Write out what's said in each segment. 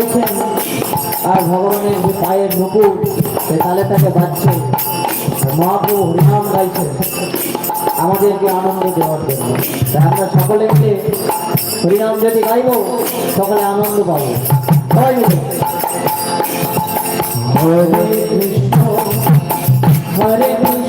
পাইছেন। আর ভগবানের যে পায়ের নুপুর, সে তালে তাকে বাঁচছে মহাপ্রভু হরিনাম গাইছেন। আমাদেরকে আনন্দ দেওয়ার জন্য। তাই আমরা সকলে মিলে হরিনাম যদি গাইব, সকলে আনন্দ পাব। সবাই মিলে। হরে কৃষ্ণ হরে কৃষ্ণ।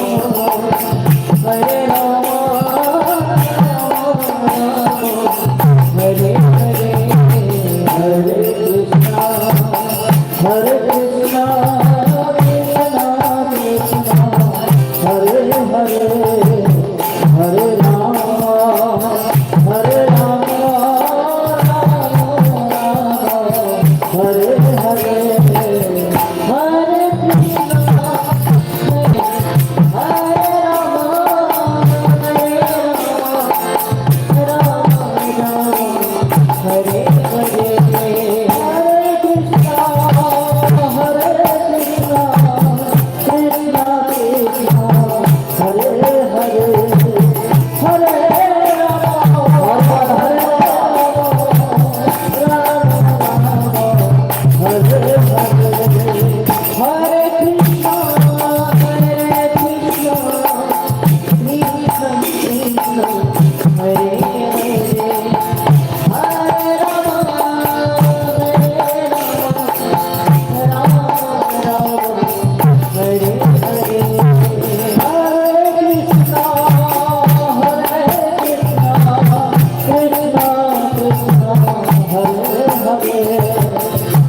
Oh,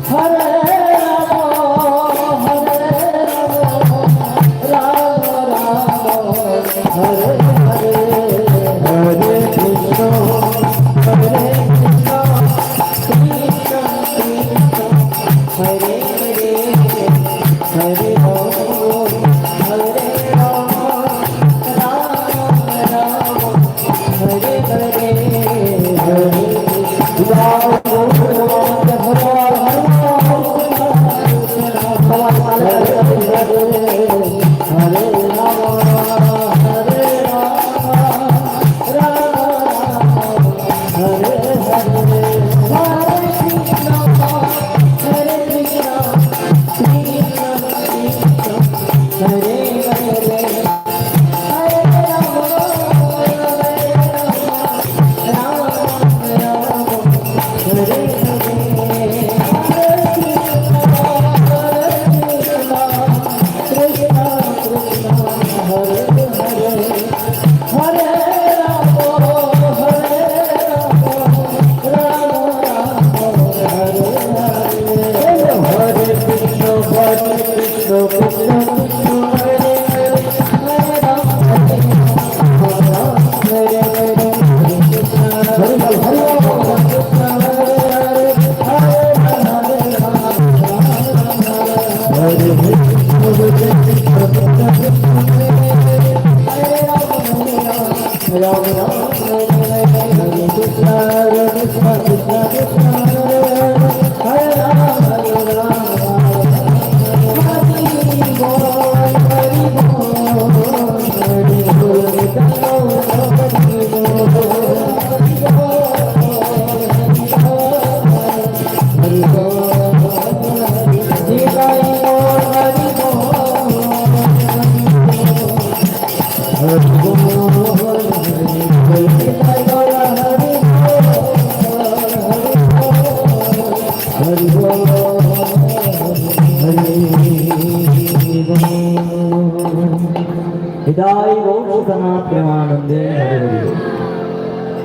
Hallelujah.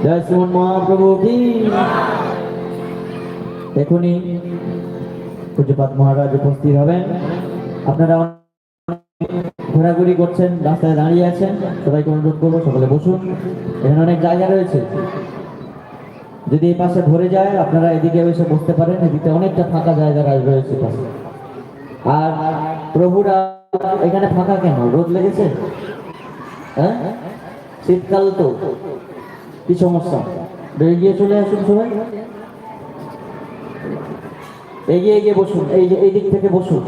জয় শ্রীমন মহাপ্রভু কি? এখনই পূজ্যপাত মহারাজ উপস্থিত হবেন। আপনারা ঘোরাঘুরি করছেন, রাস্তায় দাঁড়িয়ে আছেন, সবাইকে অনুরোধ করব সকালে বসুন। এখানে অনেক জায়গা রয়েছে। যদি এই পাশে ভরে যায়, আপনারা এদিকে এসে বসতে পারেন, এদিকে অনেকটা ফাঁকা জায়গা রয়েছে পাশে। আর প্রভুরা এখানে ফাঁকা কেন? রোদ লেগেছে? হ্যাঁ? শীতকাল তো। কি সমস্যা? এগিয়ে চলে আসুন সবাই। এগিয়ে এগিয়ে বসুন। এই এই দিক থেকে বসুন।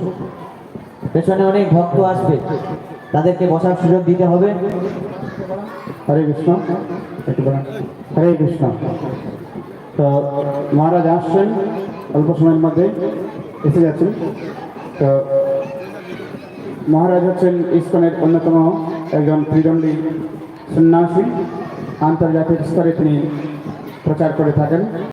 পেছনে অনেক ভক্ত আসবে। তাদেরকে বসার সুযোগ দিতে হবে। হরে কৃষ্ণ। হরে কৃষ্ণ। তো মহারাজ আসছেন, অল্প সময়ের মধ্যে এসে যাচ্ছেন। তো মহারাজ হচ্ছেন ইস্কনের অন্যতম একজন ত্রিদণ্ডী সন্ন্যাসী। আন্তর্জাতিক স্তরে তিনি প্রচার করে থাকেন।